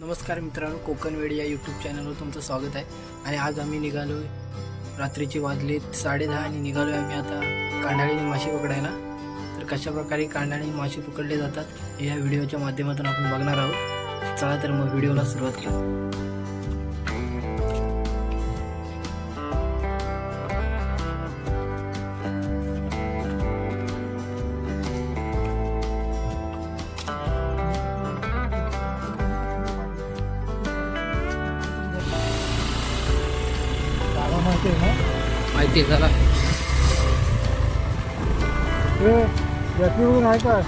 नमस्कार मित्रांनो कोकण वेड या यूट्यूब चॅनलवर तुमचं स्वागत आहे. आणि आज आम्ही निघालो रात्रीचे वाजले साडेदहा आणि निघालो आहे आम्ही आता कांडाळीने मासे पकडायला. तर कशा प्रकारे कांडाळी मासे पकडले जातात या व्हिडिओच्या माध्यमातून आपण बघणार आहोत. चला तर मग व्हिडिओला सुरुवात करू माहिती आहे ना? माहिती आहे चला ते यात्रेवरून आहे का?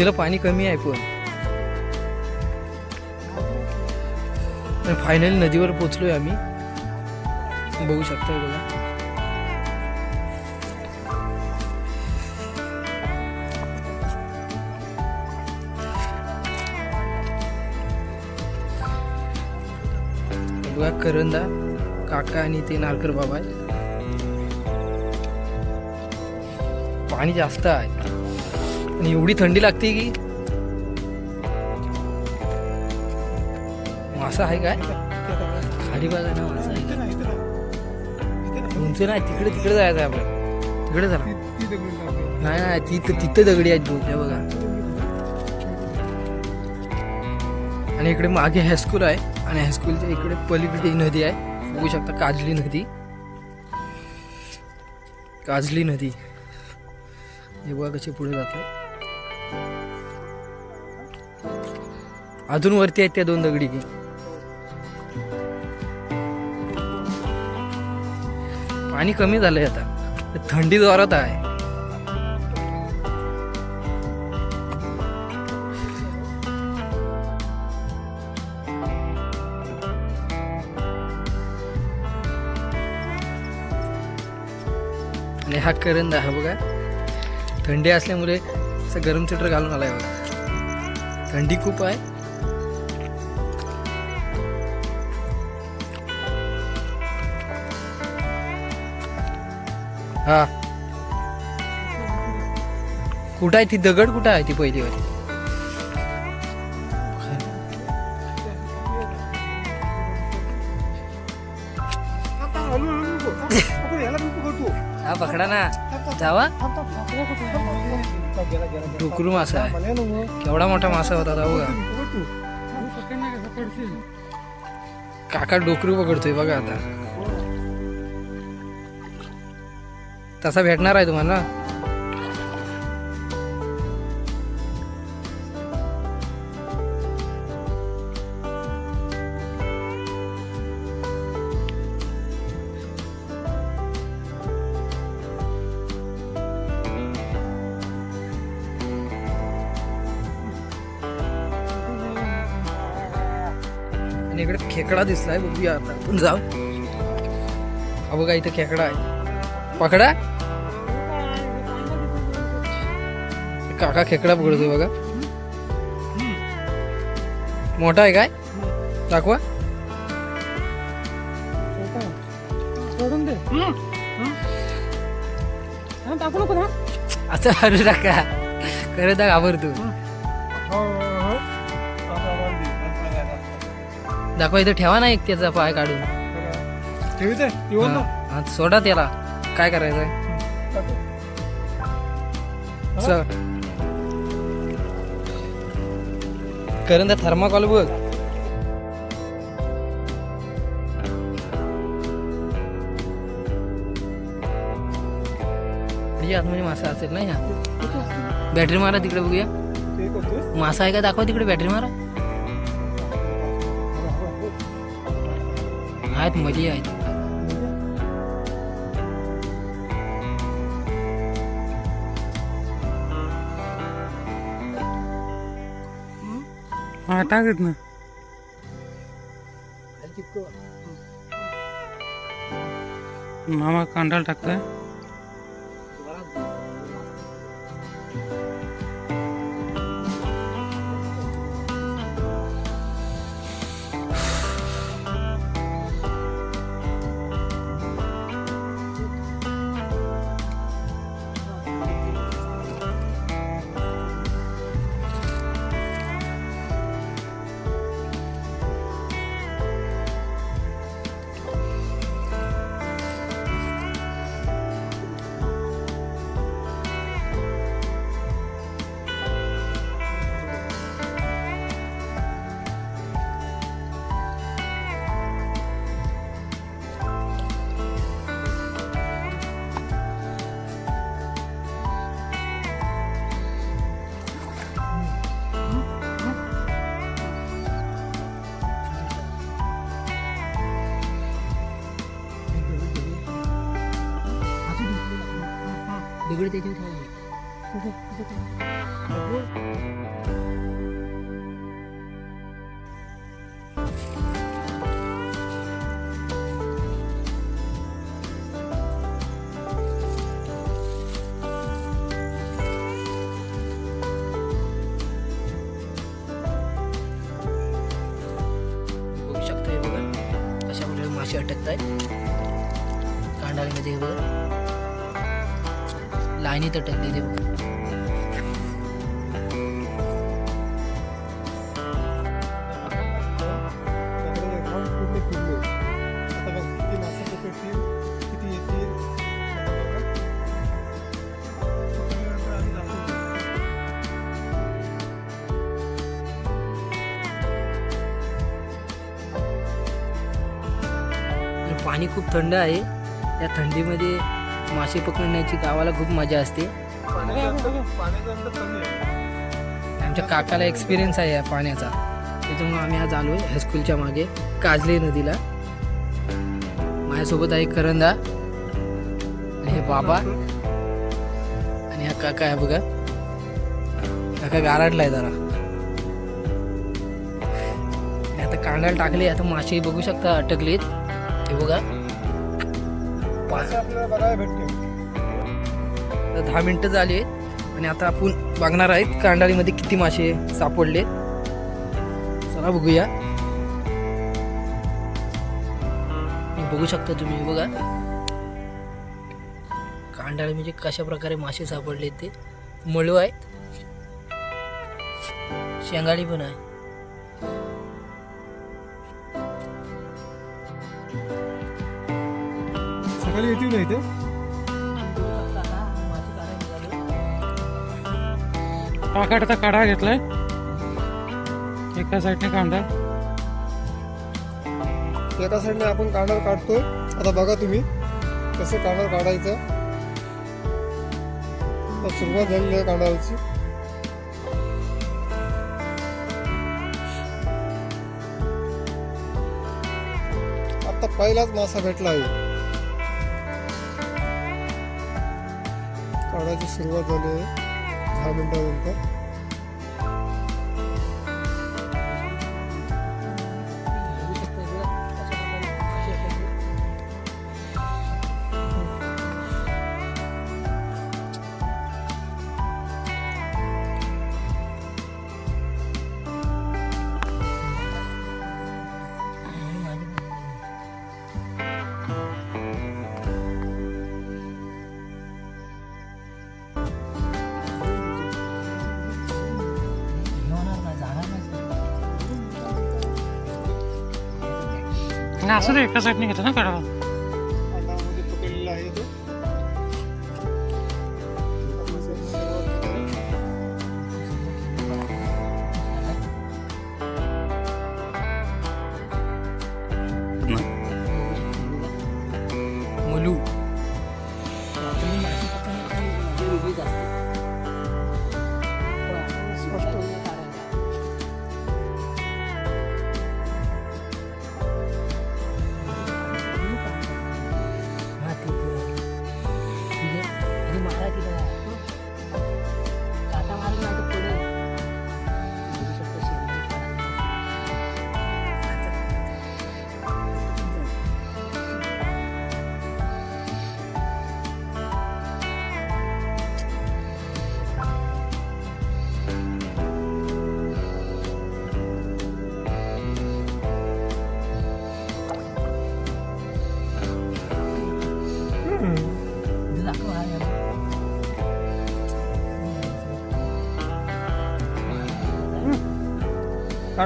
नदीला पाणी कमी आहे पण. फायनली नदीवर पोचलोय आम्ही. बघू शकता बघा. बघा करंदा काका आणि ते नारकर बाबा पाणी जास्त आहे. आणि एवढी थंडी लागते की? मासा आहे काय? खाली बाजा ना मासा आहे. उंच नाही तिकडे तिकडे जायचं आहे आपल्याला. तिकडे चला नाही नाही तिथं तिथं दगडी आहेत बोलत्या बघा. आणि इकडे मागे हायस्कूल आहे. आणि हायस्कूलच्या इकडे पलीकडे नदी आहे. बघू शकता काजली नदी. काजली नदी. हे बघा कशी पुढे जाते. अजून वरती आहेत त्या दोन दगडी की. पाणी कमी झालंय आता. थंडी जोरात आहे. आणि हा करंदा हा बघा. थंडी असल्यामुळे असं गरम स्वेटर घालून आलाय बघा. थंडी खूप आहे. हा. कुठं आहे ती? दगड कुठं आहे ती पहिली वाली हा पकडा ना. जावा. डुकरू मासा आहे. केवढा मोठा मासा होता तो का काका डोकरू पकडतोय बघा आता. तसा भेटणार आहे तुम्हाला? आणि इकडे खेकडा दिसलाय बघूया आता. आपण जाऊ? हा बघा इथे खेकडा आहे. पकडा. काका खेकडा पकडतोय बघा. मोठा आहे काय? दाखवा. हा, टाकू असं मारू नका. खरं तर घाबरतो. दाखवा इथं ठेवा ना एक त्याचा पाय काढून. ठेवते येऊन ना हा, सोडा त्याला. काय करायचंय? चल. करून त्या थर्माकॉल बघ. म्हणजे आतमध्ये मासा असेल ना ह्या? बॅटरी मारा तिकडे बघूया. ते करतोस? मासा आहे का दाखवा तिकडे बॅटरी मारा. आहेत मली आहेत. हा टाकत ना मामा कांडाल टाकताय. दगड त्याच्यावर बघू म्हणजे पाणी खूप थंड आहे. त्या थंडीमध्ये मासे पकडण्याची गावाला खूप मजा असते. आमच्या काकाला एक्सपिरियन्स आहे या पाण्याचा. त्याच्यामुळे आम्ही आज आलो आहे हायस्कूलच्या मागे काजले नदीला. माझ्यासोबत आहे करंदा. आणि हे बाबा. आणि हा काका आहे बघा. काका गाराटला आहे जरा. आता कांडाला टाकले आता मासे बघू शकता अटकलेत. हे बघा. भेटते तर दहा मिनटं झाली आहेत आणि आता आपण बघणार आहेत कांडाळीमध्ये किती मासे सापडले चला बघूया. बघू शकता तुम्ही बघा. कांडाळी म्हणजे कशा प्रकारे मासे सापडले ते. मळू आहेत. शेंगाळी पण आहे. सकाळी येतील नाही ते काकाडचा काढा घेतलाय. एका साईडने कांदा. एका साईडने आपण कांदा काढतो आता बघा तुम्ही कसं कांदा काढायचं. सुरुवात झालेली आहे कांदाची आता पहिलाच मासा भेटला आहे काढायची सुरुवात झाली आहे. 닮은다는데? दहा मिनिटानंतर आणि असं ते एका साईडने घेतो ना काढा अंगामध्ये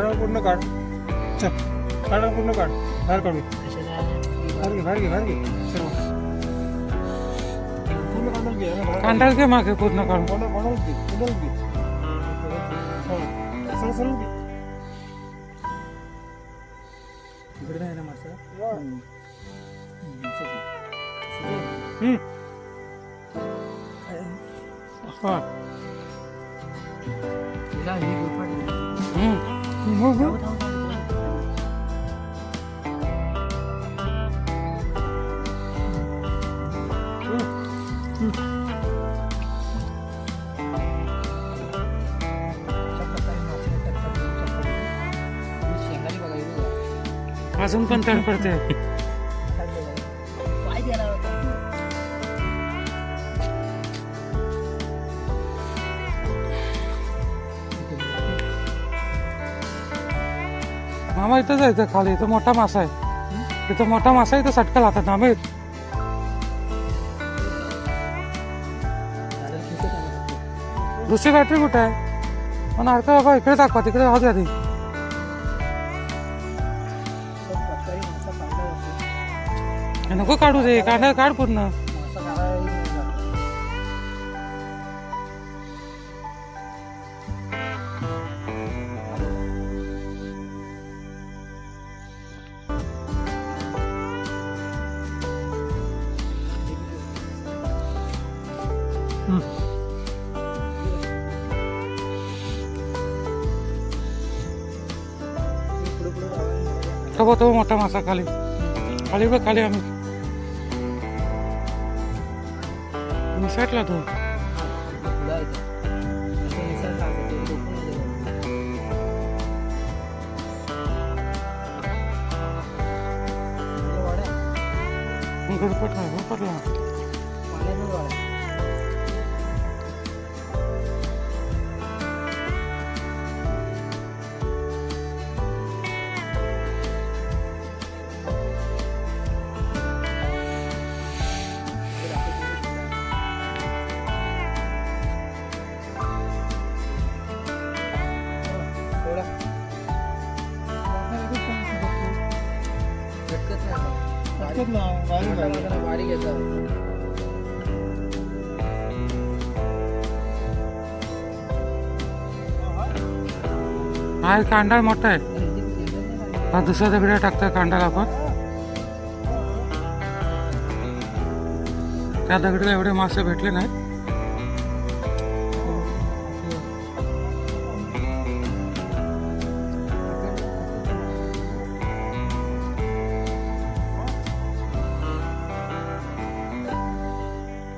काढा पूर्ण काढ. चल काढा पूर्ण काढ. बाहेर काढू. बाहेर घे बाहेर घे बाहेर घे. सर्व पूर्ण मागे पूर्ण काढून. बनव- बनवून घे बनवून घे. हो. सरळ सरळ घे इकडे नाही ना मासा? हम्म. हम्म. हा. अजून पण तड पडते मामा इथंच आहे मामा इथं जायचं खाली इथं मोठा मासा आहे. इथं मोठा मासा इथं सटका लावतात मामा. दादाला दुसरी बॅटरी कुठे आहे? पण अर्का बाबा इकडे दाखवा तिकडे राहू द्या आधी. नको काढू दे काढ काढ पूर्ण. मासा काढायला तो तो मोठा मासा खाली. खाली बघ खाली आम्ही. निसटला तो पुढं नाही देणार. हटकत ना. मासा बारीक येतं. हा एक कांडाळ मोठा आहे हा दुसऱ्या दगड्या टाकता कांडाळ आपण त्या दगडीला एवढे मासे भेटले नाहीत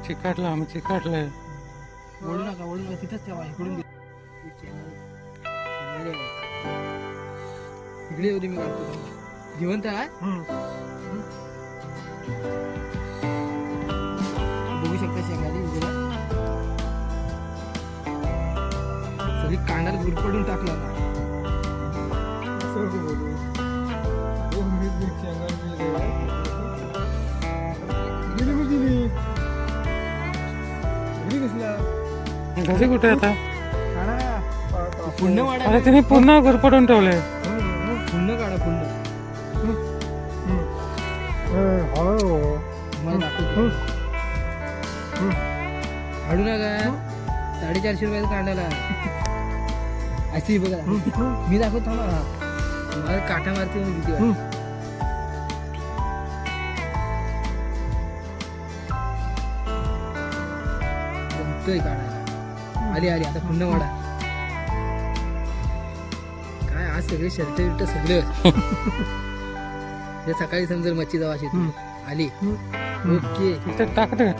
चिकाटला आम्ही चिकाटलंय ओढू नका ओढू नका तिथंच ठेवा इकडून. इकडे होती मी काढतो जिवंत आहे. बघू शकता शेंगाली इकडे सगळी कांडाला गुरपडून टाकला ना असं बोलू. घरी कुठे आता? पुण्य वाडा अरे तिने पुन्हा गुरपडून ठेवले. हम्म, हम्म, पुण्य काढा पुण्य हळू. नका. साडेचारशे रुपयाचा कांडाला अशी बघा. मी दाखवतो थांबा मला काटा मारते मी किती. जमतोय काढायला आली आली. आता पुन्हा वाडा काय आज सगळे शर्ट बिर्ट सगळे. हे सकाळी समजेल मच्छी जावा शेती. आली. ओके. इथे टाकते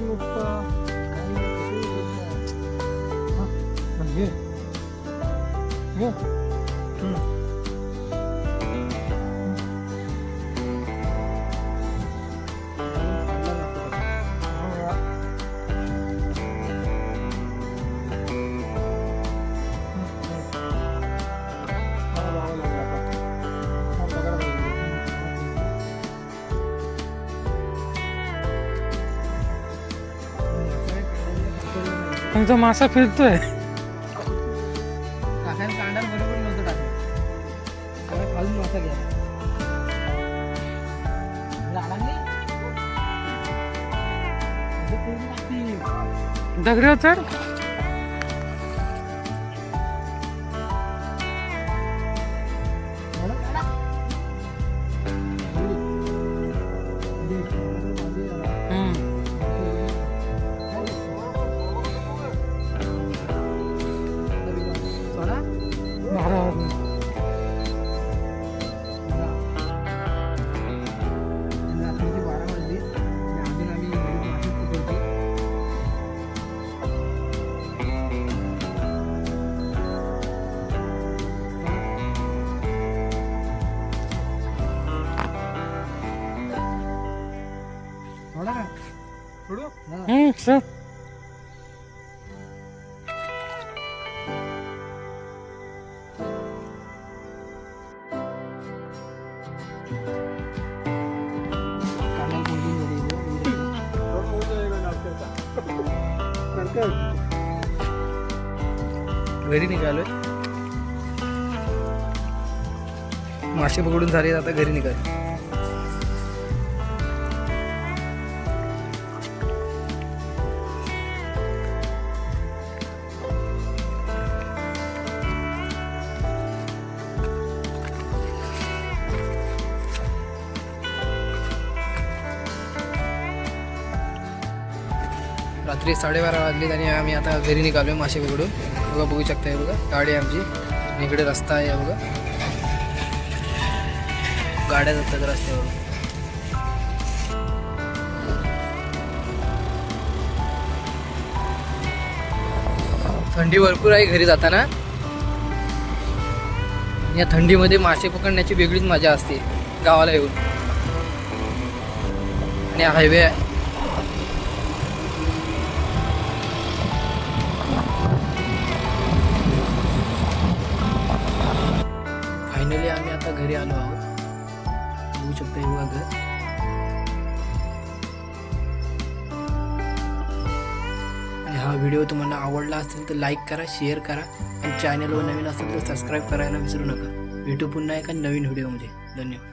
नुसता आणि तो मासा फिरतोय. काकाने कांडाल बरोबर नव्हतं टाकलं त्यामुळे खालून मासा घ्या. लागली दगडी चढ. हम्म, झाली घरी निघालोय. मासे पकडून झाले आता घरी निघाल रात्री साडेबारा वाजली आणि आम्ही आता घरी निघालो मासे पकडून बघा बघू शकता बघा गाडी आहे आमची. इकडे रस्ता आहे बघा. गाड्या जातात रस्त्यावर. थंडी भरपूर आहे घरी जाताना. या थंडीमध्ये मासे पकडण्याची वेगळीच मजा असते गावाला येऊन. आणि हायवे घरी आलो आहोत बघू शकता हे घर आणि हा व्हिडिओ तुम्हाला आवडला असेल तर लाईक करा शेअर करा आणि चॅनलवर नवीन असेल तर सबस्क्राईब करायला विसरू नका। भेटू पुन्हा एका नवीन व्हिडिओमध्ये धन्यवाद।